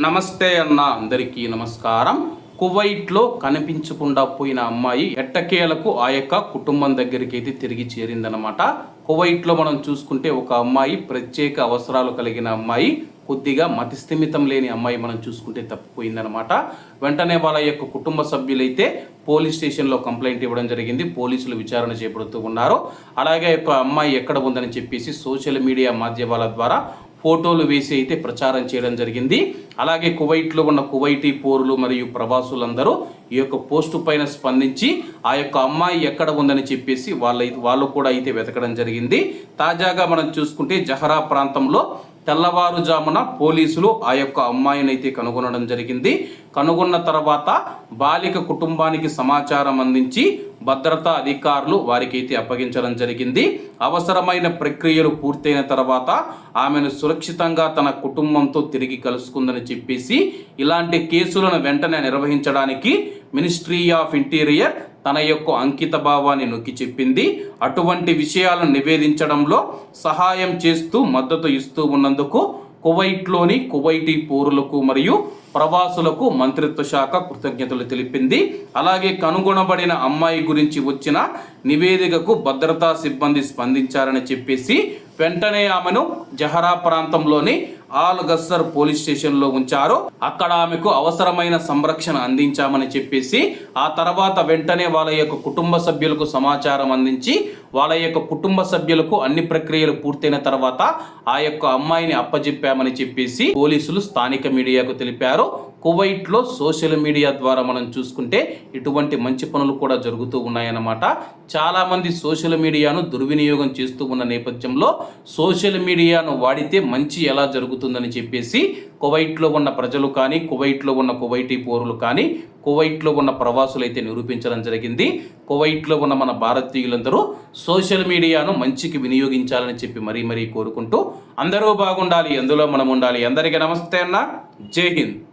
నమస్తే అన్న అందరికీ నమస్కారం. కువైట్లో కనిపించకుండా పోయిన అమ్మాయి ఎట్టకేలకు ఆ యొక్క కుటుంబం దగ్గరికి అయితే తిరిగి చేరిందనమాట కువైట్లో మనం చూసుకుంటే ఒక అమ్మాయి ప్రత్యేక అవసరాలు కలిగిన అమ్మాయి కొద్దిగా మతిస్థిమితం లేని అమ్మాయి మనం చూసుకుంటే తప్పిపోయిందనమాట వెంటనే వాళ్ళ యొక్క కుటుంబ సభ్యులైతే పోలీస్ స్టేషన్లో కంప్లైంట్ ఇవ్వడం జరిగింది. పోలీసులు విచారణ చేపడుతూ ఉన్నారు. అలాగే ఒక యొక్క అమ్మాయి ఎక్కడ ఉందని చెప్పేసి సోషల్ మీడియా మాధ్యమాల ద్వారా ఫోటోలు వేసి అయితే ప్రచారం చేయడం జరిగింది. అలాగే కువైట్లో ఉన్న కువైటీ పోరులు మరియు ప్రవాసులందరూ ఈ యొక్క పోస్టు పైన స్పందించి ఆ యొక్క అమ్మాయి ఎక్కడ ఉందని చెప్పేసి వాళ్ళ వాళ్ళు కూడా అయితే వెతకడం జరిగింది. తాజాగా మనం చూసుకుంటే జహరా ప్రాంతంలో తెల్లవారుజామున పోలీసులు ఆ యొక్క అమ్మాయిని అయితే కనుగొనడం జరిగింది. కనుగొన్న తర్వాత బాలిక కుటుంబానికి సమాచారం అందించి భద్రతా అధికారులు వారికి అయితే అప్పగించడం జరిగింది. అవసరమైన ప్రక్రియలు పూర్తయిన తర్వాత ఆమెను సురక్షితంగా తన కుటుంబంతో తిరిగి కలుసుకుందని చెప్పేసి ఇలాంటి కేసులను వెంటనే నిర్వహించడానికి మినిస్ట్రీ ఆఫ్ ఇంటీరియర్ తన యొక్క అంకిత భావాన్ని నొక్కి చెప్పింది. అటువంటి విషయాలను నివేదించడంలో సహాయం చేస్తూ మద్దతు ఇస్తూ ఉన్నందుకు కువైట్లోని కువైటీ పౌరులకు మరియు ప్రవాసులకు మంత్రిత్వ శాఖ కృతజ్ఞతలు తెలిపింది. అలాగే కనుగొనబడిన అమ్మాయి గురించి వచ్చిన నివేదికకు భద్రతా సిబ్బంది స్పందించారని చెప్పేసి వెంటనే ఆమెను జహరా ప్రాంతంలోని ఆల్గస్సర్ పోలీస్ స్టేషన్లో ఉంచారు. అక్కడ ఆమెకు అవసరమైన సంరక్షణ అందించామని చెప్పేసి ఆ తర్వాత వెంటనే వాళ్ళ యొక్క కుటుంబ సభ్యులకు సమాచారం అందించి వాళ్ళ యొక్క కుటుంబ సభ్యులకు అన్ని ప్రక్రియలు పూర్తయిన తర్వాత ఆ యొక్క అమ్మాయిని అప్పజెప్పామని చెప్పేసి పోలీసులు స్థానిక మీడియాకు తెలిపారు. కువైట్లో సోషల్ మీడియా ద్వారా మనం చూసుకుంటే ఇటువంటి మంచి పనులు కూడా జరుగుతూ ఉన్నాయన్నమాట. చాలామంది సోషల్ మీడియాను దుర్వినియోగం చేస్తూ ఉన్న నేపథ్యంలో సోషల్ మీడియాను వాడితే మంచి ఎలా జరుగుతుందని చెప్పేసి కువైట్లో ఉన్న ప్రజలు కానీ కువైట్లో ఉన్న కువైటీ పౌరులు కానీ కువైట్లో ఉన్న ప్రవాసులు అయితే నిరూపించడం జరిగింది. కువైట్లో ఉన్న మన భారతీయులందరూ సోషల్ మీడియాను మంచికి వినియోగించాలని చెప్పి మరీ మరీ కోరుకుంటూ అందరూ బాగుండాలి అందులో మనం ఉండాలి. అందరికీ నమస్తే అన్న. జై హింద్.